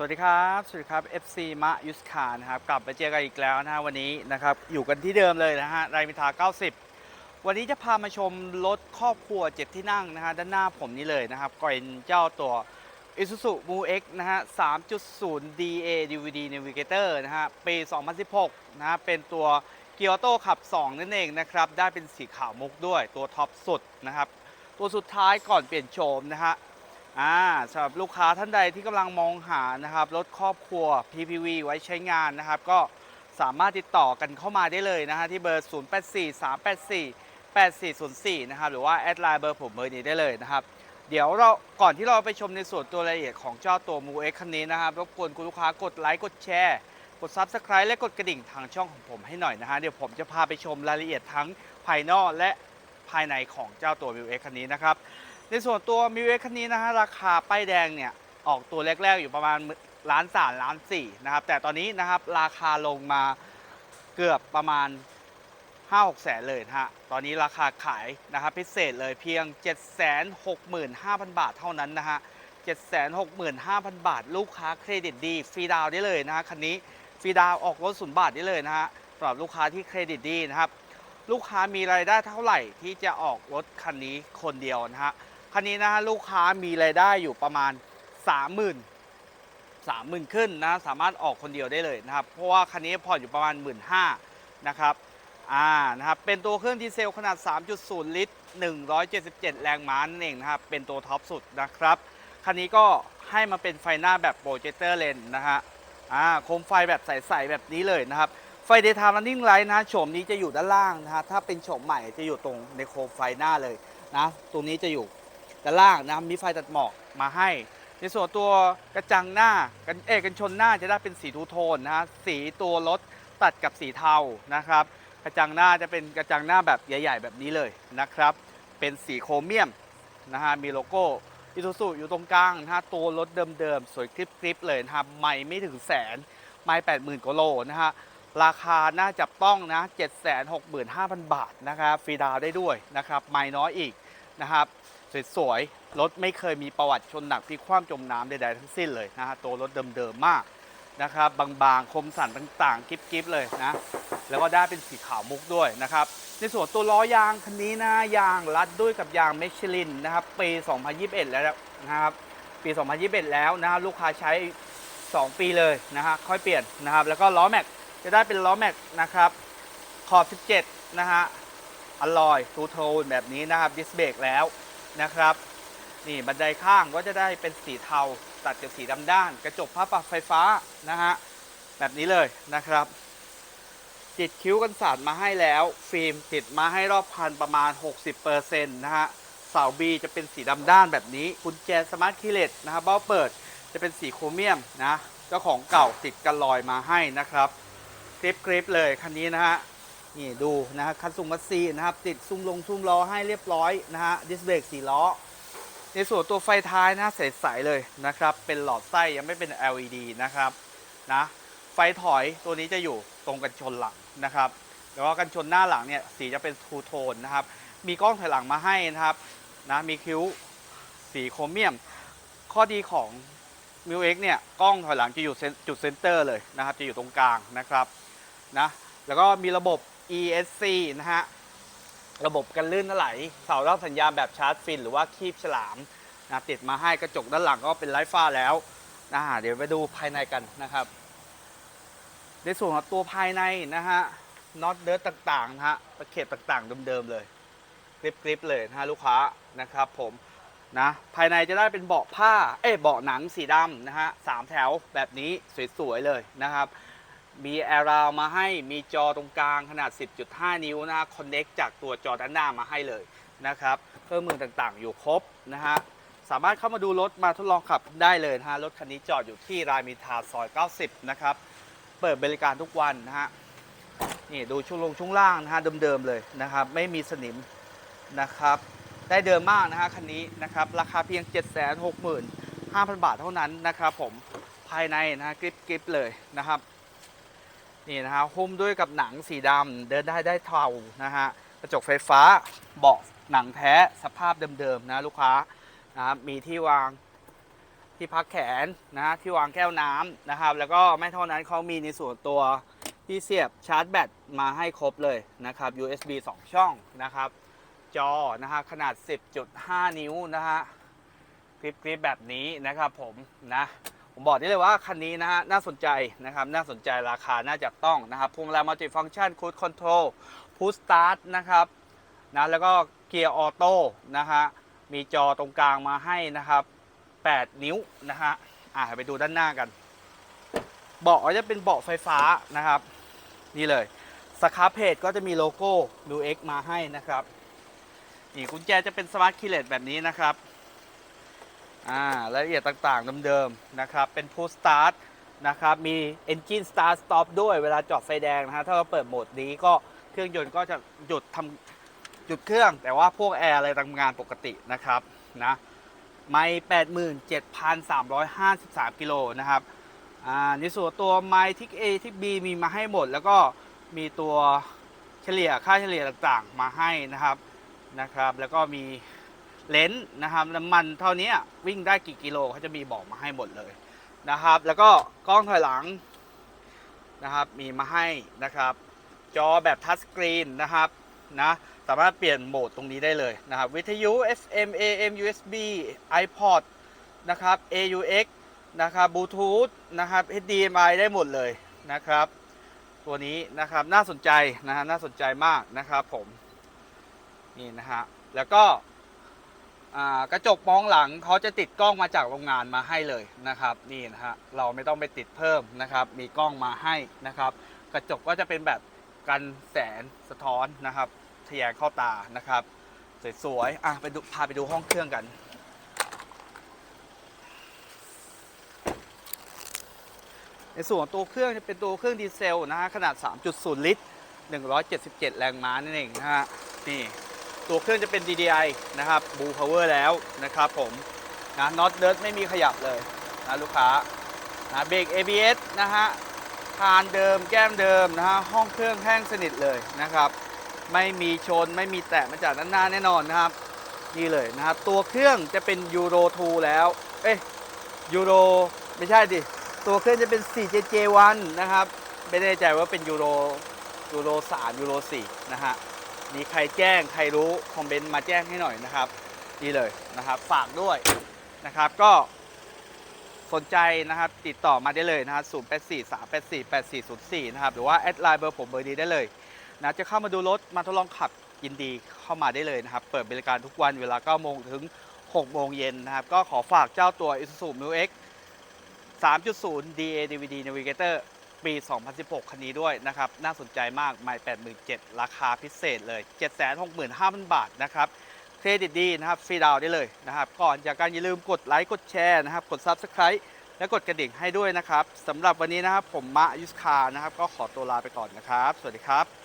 สวัสดีครับ สวัสดีครับ FC มะยุสคานะครับ กลับมาเจอกันอีกแล้วนะฮะวันนี้นะครับ อยู่กันที่เดิมเลยนะฮะรายมิทา 90 วันนี้จะพามาชมรถครอบครัวเจ็ดที่นั่งนะฮะด้านหน้าผมนี่เลยนะครับก็เป็นเจ้าตัว Isuzu Mu X นะฮะ 3.0 DA DVD Navigator นะฮะ ปี 2016 นะฮะ เป็นตัวเกียร์โต้ขับ 2 นั่นเองนะครับ ได้เป็นสีขาวมุกด้วย ตัวท็อปสุดนะครับ ตัวสุดท้ายก่อนเปลี่ยนโฉมนะฮะ อ่าสำหรับลูกค้าท่านใดที่กำลังมองหานะครับรถครอบครัว PPV ไว้ใช้งานนะครับ ก็สามารถติดต่อกันเข้ามาได้เลยนะฮะที่เบอร์ 0843848404 นะครับหรือว่าแอดไลน์เบอร์ผมเบอร์นี้ได้เลยนะครับ เดี๋ยวเราก่อนที่เราไปชมในส่วนตัวรายละเอียดของเจ้าตัว m ูเอ็กคันนี้นะครับรบกวนคุณลูกค้ากดไลค์กดแชร์กด Subscribe และกดกระดิ่งทางช่องของผมให้หน่อยนะฮะเดี๋ยวผมจะพาไปชมรายละเอียดทั้งภายนอกและภายในของเจ้าตัว m ูเอ็กคันนี้นะครับ ในส่วนตัวมิวเอ็กคันนี้นะฮะราคาป้ายแดงเนี่ยออกตัวแรกๆอยู่ประมาณล้านสามล้านสี่นะครับแต่ตอนนี้นะครับราคาลงมาเกือบประมาณ 5 6แสนเลยนะฮะตอนนี้ราคาขายนะครับพิเศษเลยเพียง 765,000 บาทเท่านั้นนะฮะ765,000 บาท ลูกค้าเครดิตดีฟรีดาวได้เลยนะฮะคันนี้ฟรีดาวออกรถศูนย์บาทได้เลยนะฮะสำหรับลูกค้าที่เครดิตดีนะครับลูกค้ามีรายได้เท่าไหร่ที่จะออกรถคันนี้คนเดียวนะฮะ คันนี้นะฮะลูกค้ามีรายได้อยู่ประมาณ 30,000 30,000 ขึ้นนะสามารถออกคนเดียวได้เลยนะครับ เพราะว่าคันนี้ผ่อนอยู่ประมาณ 1 5ื่นนะครับอ่านะครับเป็นตัวเครื่องดีเซลขนาด 3.0 ลิตร 177 แรงม้านั่นเองนะครับเป็นตัวท็อปสุดนะครับคันนี้ก็ให้มาเป็นไฟหน้าแบบโปรเจคเตอร์เลนนะฮะอ่าโคมไฟแบบใสๆแบบนี้เลยนะครับไฟ Daytime Running Light นะโฉมนี้จะอยู่ด้านล่างนะฮะถ้าเป็นโฉมใหม่จะอยู่ตรงในโคมไฟหน้าเลยนะตรงนี้จะอยู่ ด้านล่างนะมีไฟตัดหมอกมาให้ ในส่วนตัวกระจังหน้ากันเอกกันชนหน้าจะได้เป็นสีทูโทนนะฮะสีตัวรถตัดกับสีเทานะครับ กระจังหน้าจะเป็นกระจังหน้าแบบใหญ่ ๆ แบบนี้เลยนะครับ เป็นสีโครเมียมนะฮะมีโลโก้อิซูซุอยู่ตรงกลางนะฮะตัวรถเดิมๆ สวยกริบๆเลยนะครับไม่ไม่ถึงแสนไม่แปดหมื่นกว่าโลนะฮะราคาน่าจับต้องนะ 765,000 บาทนะครับฟรีดาวได้ด้วยนะครับ ไม่น้อยอีกนะครับ สวยๆ รถไม่เคยมีประวัติชนหนักพลิกคว่ำจมน้ำใดๆทั้งสิ้นเลยนะฮะตัวรถเดิมๆมากนะครับบางๆ คมสันต่างๆกิ๊บๆเลยนะแล้วก็ได้เป็นสีขาวมุกด้วยนะครับในส่วนตัวล้อยางคันนี้นะยางรัดด้วยกับยางเมชลินนะครับปี 2021 แล้วนะครับปี 2021 แล้วนะลูกค้าใช้ 2 ปีเลยนะฮะค่อยเปลี่ยนนะครับแล้วก็ล้อแม็กจะได้เป็นล้อแม็กนะครับขอบ 17 นะฮะอลลอยทูโทนแบบนี้นะครับดิสเบรกแล้ว นะครับ นี่บันไดข้างก็จะได้เป็นสีเทาตัดกับสีดำด้าน กระจกผ้าปรับไฟฟ้านะฮะแบบนี้เลยนะครับ ติดคิ้วกันสาดมาให้แล้ว ฟิล์มติดมาให้รอบพันประมาณ 60%นะฮะเสาบีจะเป็นสีดำด้านแบบนี้กุญแจสมาร์ทคีเลสนะครับเบ้าเปิดจะเป็นสีโครเมียมนะเจ้าของเก่าติดกันลอยมาให้นะครับคลิปคลิปเลยคันนี้นะฮะ นี่ดูนะฮะคันซุงมัสซีนะครับ ติดซุ่มลงซุ่มล้อให้เรียบร้อยนะฮะดิสเบรกสีล้อ ในส่วนตัวไฟท้ายนะใสๆเลยนะครับ เป็นหลอดไส้ยังไม่เป็น LED นะครับนะไฟถอยตัวนี้จะอยู่ตรงกันชนหลังนะครับแล้วก็กันชนหน้าหลังเนี่ยสีจะเป็นทูโทนนะครับ มีกล้องถอยหลังมาให้นะครับนะมีคิ้วสีโครเมียม ข้อดีของมิวเอ็กเนี่ยกล้องถอยหลังจะอยู่จุดเซนเตอร์เลยนะครับ จะอยู่ตรงกลางนะครับนะแล้วก็มีระบบ ESC นะฮะ ระบบกันลื่นไหล เสารับสัญญาณแบบชาร์จฟิน หรือว่าคีบฉลามนะติดมาให้กระจกด้านหลังก็เป็นไร้ฟ้าแล้วนะเดี๋ยวไปดูภายในกันนะครับ ในส่วนของตัวภายในนะฮะน็อตเดิร์ต่างๆนะฮะตะเข็บต่างๆเดิมๆเลยกริบๆเลยนะฮะลูกค้านะครับผมนะภายในจะได้เป็นเบาะผ้า เอ้ยเบาะหนังสีดำนะฮะสามแถวแบบนี้สวยๆเลยนะครับ มีแอร์ราวมาให้มีจอตรงกลางขนาด 10.5 นิ้วนะคอนเน็กจากตัวจอด้านหน้ามาให้เลยนะครับเครื่องมือต่างๆ อยู่ครบนะฮะสามารถเข้ามาดูรถมาทดลองขับได้เลยนะฮะรถคันนี้จอดอยู่ที่รามอินทราซอย 90 นะครับ เปิดบริการทุกวันนะฮะนี่ดูช่วงลงช่วงล่างนะฮะเดิมๆเลยนะครับ ไม่มีสนิมนะครับ ได้เดิมมากนะฮะคันนี้นะครับ ราคาเพียง 765,000 บาทเท่านั้นนะครับผมภายในนะฮะกริบๆเลยนะครับ นี่นะฮะหุ้มด้วยกับหนังสีดำเดินได้ได้เทานะฮะกระจกไฟฟ้าเบาะหนังแท้สภาพเดิมๆนะลูกค้านะครับมีที่วางที่พักแขนนะฮะที่วางแก้วน้ำนะครับ แล้วก็ไม่เท่านั้นเขามีในส่วนตัวที่เสียบชาร์จแบตมาให้ครบเลยนะครับ USB 2 ช่องนะครับ จอนะฮะขนาด 10.5 นิ้วนะฮะคลิปคลิปแบบนี้นะครับผมนะ ผมบอกได้เลยว่าคันนี้นะฮะน่าสนใจนะครับน่าสนใจราคาน่าจับต้องนะครับพวงมาลัยมัลติฟังชันคูดคอนโทรลพูสตาร์ทนะครับนะแล้วก็เกียร์ออโต้นะฮะมีจอตรงกลางมาให้นะครับ 8 นิ้วนะฮะอะไปดูด้านหน้ากันเบาะจะเป็นเบาะไฟฟ้านะครับ นี่เลยสครับเพจก็จะมีโลโก้ m ู X มาให้นะครับนี่กุญแจจะเป็นสมาร์ทคีย์เลสแบบนี้นะครับ อ่ารายละเอียดต่างๆเดิมๆนะครับ เป็น push start นะครับ มี engine start stop ด้วยเวลาจอดไฟแดงนะฮะ ถ้าเราเปิดโหมดนี้ก็เครื่องยนต์ก็จะหยุดทำหยุดเครื่อง แต่ว่าพวกแอร์อะไรทำงานปกตินะครับนะไม่87,353 กิโลนะครับอ่าในส่วนตัวไมล์ทิก A ทิก B มีมาให้หมด แล้วก็มีตัวเฉลี่ยค่าเฉลี่ยต่างๆ มาให้นะครับนะครับ แล้วก็มี เลนส์นะครับน้ำมันเท่านี้วิ่งได้กี่กิโลเขาจะมีบอกมาให้หมดเลยนะครับ แล้วก็กล้องถอยหลังนะครับมีมาให้นะครับ จอแบบทัชสกรีนนะครับนะสามารถเปลี่ยนโหมดตรงนี้ได้เลยนะครับ วิทยุ FM AM USB iPod นะครับ AUX นะครับบลูทูธนะครับ HDMI ได้หมดเลยนะครับ ตัวนี้นะครับน่าสนใจนะฮะน่าสนใจมากนะครับผมนี่นะฮะแล้วก็ กระจกมองหลังเขาจะติดกล้องมาจากโรงงานมาให้เลยนะครับนี่นะฮะเราไม่ต้องไปติดเพิ่มนะครับ มีกล้องมาให้นะครับ กระจกก็จะเป็นแบบกันแสงสะท้อนนะครับทะแยงเข้าตานะครับสวยๆอะไปดูพาไปดูห้องเครื่องกัน ในส่วนตัวเครื่องจะเป็นตัวเครื่องดีเซลนะฮะขนาด 3.0 ลิตร 177 แรงม้านั่นเองนะฮะนี่ ตัวเครื่องจะเป็น DDI นะครับบูพาวเวอร์แล้วนะครับผมนะน็อตเดิร์ไม่มีขยับเลยนะลูกค้านะเบรก ABS นะฮะคานเดิมแก้มเดิมนะฮะห้องเครื่องแห้งสนิทเลยนะครับ ไม่มีชนไม่มีแตะมาจากด้านหน้าแน่นอนนะครับนี่เลยนะครับตัวเครื่องจะเป็นยูโร2แล้ว เอ้ยยูโรไม่ใช่ดิ ตัวเครื่องจะเป็น 4JJ1 นะครับ ไม่แน่ใจว่าเป็นยูโรยูโร3ยูโร4นะฮะ มีใครแจ้งใครรู้คอมเมนต์มาแจ้งให้หน่อยนะครับนี่เลยนะครับฝากด้วยนะครับก็สนใจนะครับติดต่อมาได้เลยนะครับ084 384 8404นะครับหรือว่าแอดไลน์เบอร์ผมเบอร์นี้ได้เลยนะจะเข้ามาดูรถมาทดลองขับยินดีเข้ามาได้เลยนะครับ เปิดบริการทุกวันเวลา 9 โมงถึง 6 โมงเย็นนะครับ ก็ขอฝากเจ้าตัว Isuzu m u X 3.0 DA DVD Navigator ปี 2016 คันนี้ด้วยนะครับ น่าสนใจมากไม่87,000 ราคาพิเศษเลย 765,000 บาทนะครับเครดิตดีนะครับฟรีดาวได้เลยนะครับ ก่อนจากการอย่าลืมกดไลค์กดแชร์นะครับ กด Subscribe และกดกระดิ่งให้ด้วยนะครับสำหรับวันนี้นะครับผมมะยุสคานะครับ ก็ขอตัวลาไปก่อนนะครับ สวัสดีครับ